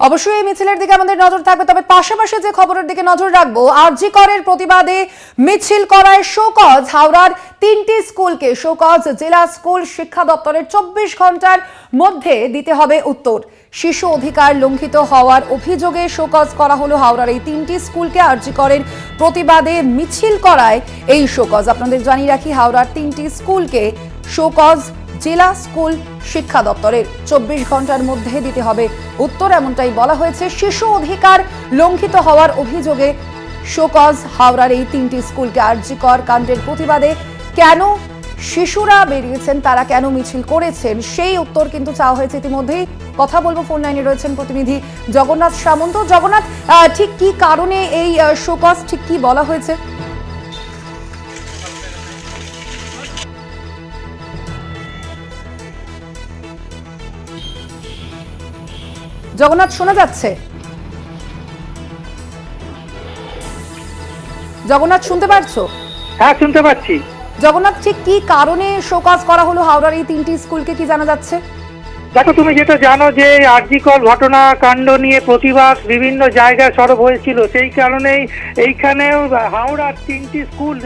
অবশ্যই এই মিছিলের দিকে আমাদের নজর থাকবে, তবে পাশাপাশি যে খবরের দিকে নজর রাখব আরজি করের প্রতিবাদে মিছিল করায় শোকজ, হাওড়ার তিনটি স্কুলকে শোকজ জেলা স্কুল শিক্ষা দপ্তরের চব্বিশ ঘণ্টার মধ্যে দিতে হবে উত্তর। শিশু অধিকার লঙ্ঘিত হওয়ার অভিযোগে শোকজ করা হলো হাওড়ার এই তিনটি স্কুলকে আরজি করের প্রতিবাদে মিছিল করায় এই শোকজ। আপনাদের জানিয়ে রাখি, হাওড়ার তিনটি স্কুলকে শোকজ জেলা স্কুল শিক্ষা দপ্তরের। চব্বিশ ঘণ্টার মধ্যে দিতে হবে উত্তর, এমনটাই বলা হয়েছে। শিশু অধিকার লঙ্ঘিত হওয়ার অভিযোগে শোকজ হাওড়ার এই তিনটি স্কুলকে আর্যিকর কাণ্ডের প্রতিবাদে কেন শিশুরা বেরিয়েছেন, তারা কেন মিছিল করেছেন, সেই উত্তর কিন্তু চাওয়া হয়েছে ইতিমধ্যেই। কথা বলব, ফোন লাইনে রয়েছেন প্রতিনিধি জগন্নাথ সামন্ত। জগন্নাথ ঠিক কি কারণে এই শোকজ, ঠিক কি বলা হয়েছে? জগন্নাথ শোনা যাচ্ছে? জগন্নাথ শুনতে পারছ? হ্যাঁ শুনতে পাচ্ছি। জগন্নাথ ঠিক কি কারণে শোকাজ করা হলো হাওড়ার এই তিনটি স্কুলকে কি জানা যাচ্ছে? দেখো তুমি যেটা জানো যে আর্জিকল ঘটনা কাণ্ড নিয়ে প্রতিবাদ বিভিন্ন জায়গায় সরব হয়েছিল। সেই কারণেই এইখানেও হাওড়ার তিনটি স্কুল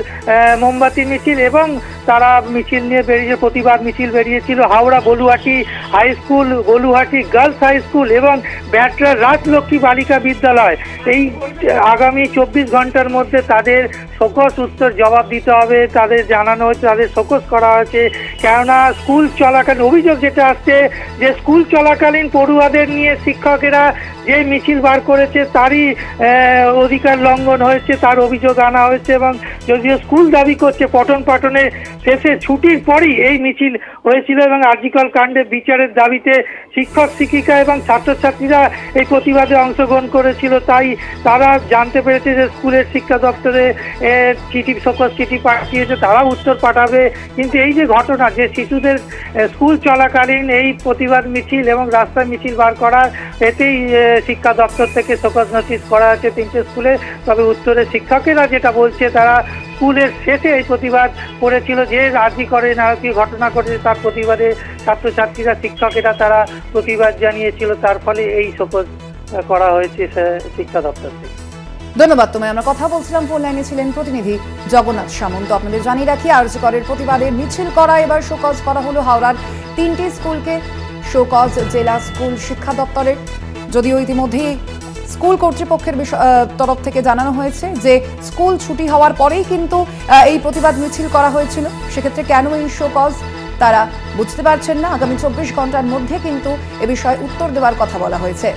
মোমবাতি মিছিল এবং তারা মিছিল নিয়ে বেরিয়ে, প্রতিবাদ মিছিল বেরিয়েছিল। Howrah Goluhati high school Goluhati girls high school এবং ব্যাটরার রাজলক্ষ্মী বালিকা বিদ্যালয়। এই, আগামী চব্বিশ ঘণ্টার মধ্যে তাদের সকস উত্তর জবাব দিতে হবে, তাদের জানানো হয়েছে, তাদের সকস করা হয়েছে। কেননা স্কুল চলাকালীন অভিযোগ যেটা আসছে যে স্কুল চলাকালীন পড়ুয়াদের নিয়ে শিক্ষকেরা যে মিছিল বার করেছে তারই অধিকার লঙ্ঘন হয়েছে, তার অভিযোগ আনা হয়েছে এবং যদিও স্কুল দাবি করছে পঠন পাঠনের শেষে ছুটির পরই এই মিছিল হয়েছিল এবং আর্জিকল কাণ্ডে বিচারের দাবিতে শিক্ষক, শিক্ষিকা এবং ছাত্রছাত্রীরা এই প্রতিবাদে অংশগ্রহণ করেছিল। তাই তারা জানতে পেরেছে যে স্কুলের শিক্ষা দপ্তরে চিঠি, সকল চিঠি পাঠিয়েছে তারা উত্তর পাঠাবে। কিন্তু এই যে ঘটনা, যে শিশুদের স্কুল চলাকালীন এই প্রতিবাদ মিছিল এবং রাস্তায় মিছিল বার করা, এতেই শিক্ষা দপ্তর থেকে সকস নোটিশ করা আছে তিনটে স্কুলে। তবে উত্তরে শিক্ষকেরা যেটা বলছে, তারা স্কুলের শেষে এই প্রতিবাদ করেছিল যে রাজি করে নারকীয় ঘটনা ঘটেছে তার প্রতিবাদে ছাত্রছাত্রীরা, শিক্ষকেরা তারা প্রতিবাদ জানিয়েছিল, তার ফলে এই শোকজ করা হয়েছে শিক্ষা দপ্তর থেকে। ধন্যবাদ তোমায়। আমরা কথা বলছিলাম, ফোন লাইনে ছিলেন প্রতিনিধি জগন্নাথ সামন্ত। আপনাদের জানিয়ে রাখি আর্যকরের প্রতিবাদে মিছিল করা, এবার শোকজ করা হলো হাওড়ার তিনটি স্কুলকে। শোকজ জেলা স্কুল শিক্ষা দপ্তরের, যদিও ইতিমধ্যেই স্কুল কর্তৃপক্ষের তরফ থেকে জানানো হয়েছে যে স্কুল ছুটি হওয়ার পরেই কিন্তু এই প্রতিবাদ মিছিল করা হয়েছিল। সেক্ষেত্রে কেন এই শো কজ তারা বুঝতে পারছেন না। আগামী চব্বিশ ঘণ্টার মধ্যে কিন্তু এ বিষয়ে উত্তর দেওয়ার কথা বলা হয়েছে।